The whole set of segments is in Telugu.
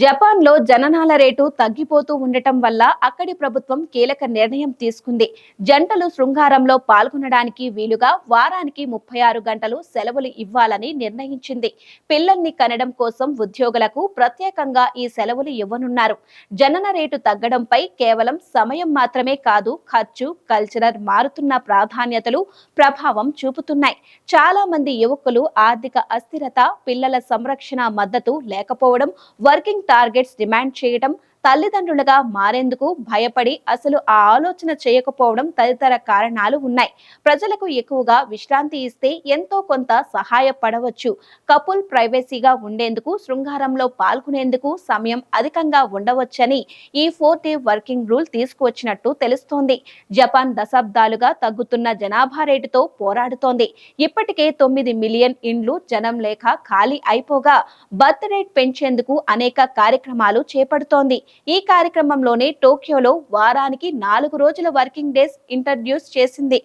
జపాన్లో జననాల రేటు తగ్గిపోతూ ఉండటం వల్ల అక్కడి ప్రభుత్వం కీలక నిర్ణయం తీసుకుంది. జంటలు శృంగారంలో పాల్గొనడానికి వీలుగా వారానికి ముప్పై ఆరు గంటలు సెలవులు ఇవ్వాలని నిర్ణయించింది. పిల్లల్ని కనడం కోసం ఉద్యోగులకు ప్రత్యేకంగా ఈ సెలవులు ఇవ్వనున్నారు. జనన రేటు తగ్గడంపై కేవలం సమయం మాత్రమే కాదు ఖర్చు కల్చరల్ మారుతున్న ప్రాధాన్యతలు ప్రభావం చూపుతున్నాయి. చాలా మంది యువకులు ఆర్థిక అస్థిరత పిల్లల సంరక్షణ మద్దతు లేకపోవడం వర్కింగ్ టార్గెట్స్ డిమాండ్ చేయడం తల్లిదండ్రులుగా మారేందుకు భయపడి అసలు ఆ ఆలోచన చేయకపోవడం తదితర కారణాలు ఉన్నాయి. ప్రజలకు ఎక్కువగా విశ్రాంతి ఇస్తే ఎంతో కొంత సహాయపడవచ్చు. కపుల్ ప్రైవసీగా ఉండేందుకు శృంగారంలో పాల్గొనేందుకు సమయం అధికంగా ఉండవచ్చని ఈ ఫోర్ డే వర్కింగ్ రూల్ తీసుకువచ్చినట్టు తెలుస్తోంది. జపాన్ దశాబ్దాలుగా తగ్గుతున్న జనాభా రేటుతో పోరాడుతోంది. ఇప్పటికే తొమ్మిది మిలియన్ ఇండ్లు జనం లేక ఖాళీ అయిపోగా బర్త్ రేట్ పెంచేందుకు అనేక కార్యక్రమాలు చేపడుతోంది. ఈ కార్యక్రమంలోనే టోక్యోలో వారానికి నాలుగు రోజుల వర్కింగ్ డేస్ ఇంట్రడ్యూస్ చేసింది.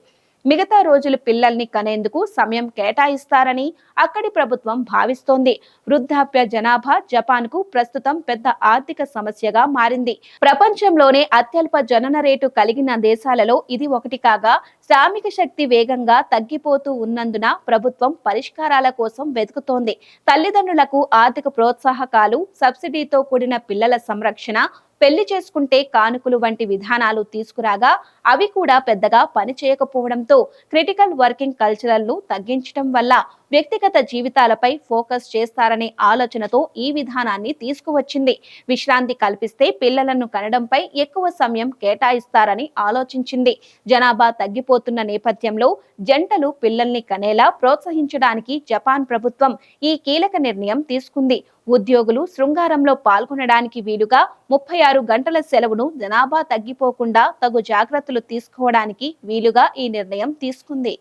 మిగతా రోజులు పిల్లల్ని కనేందుకు సమయం కేటాయిస్తారని అక్కడి ప్రభుత్వం భావిస్తోంది. వృద్ధాప్య జనాభా జపాన్కు ప్రస్తుతం పెద్ద ఆర్థిక సమస్యగా మారింది. ప్రపంచంలోనే అత్యల్ప జనన రేటు కలిగిన దేశాలలో ఇది ఒకటి కాగా శ్రామిక శక్తి వేగంగా తగ్గిపోతూ ఉన్నందున ప్రభుత్వం పరిష్కారాల కోసం వెతుకుతోంది. తల్లిదండ్రులకు ఆర్థిక ప్రోత్సాహకాలు సబ్సిడీతో కూడిన పిల్లల సంరక్షణ పెళ్ళి చేసుకుంటే కానుకలు వంటి విధానాలు తీసుకురాగా అవి కూడా పెద్దగా పనిచేయకపోవడంతో క్రిటికల్ వర్కింగ్ కల్చరల్ను తగ్గించడం వల్ల వ్యక్తిగత జీవితాలపై ఫోకస్ చేస్తారనే ఆలోచనతో ఈ విధానాన్ని తీసుకువచ్చింది. విశ్రాంతి కల్పిస్తే పిల్లలను కనడంపై ఎక్కువ సమయం కేటాయిస్తారని ఆలోచించింది. జనాభా తగ్గిపోతున్న నేపథ్యంలో జంటలు పిల్లల్ని కనేలా ప్రోత్సహించడానికి జపాన్ ప్రభుత్వం ఈ కీలక నిర్ణయం తీసుకుంది. ఉద్యోగులు శృంగారంలో పాల్గొనడానికి వీలుగా ముప్పై ఆరు గంటల సెలవును జనాభా తగ్గిపోకుండా తగు జాగ్రత్తలు తీసుకోవడానికి వీలుగా ఈ నిర్ణయం తీసుకుంది.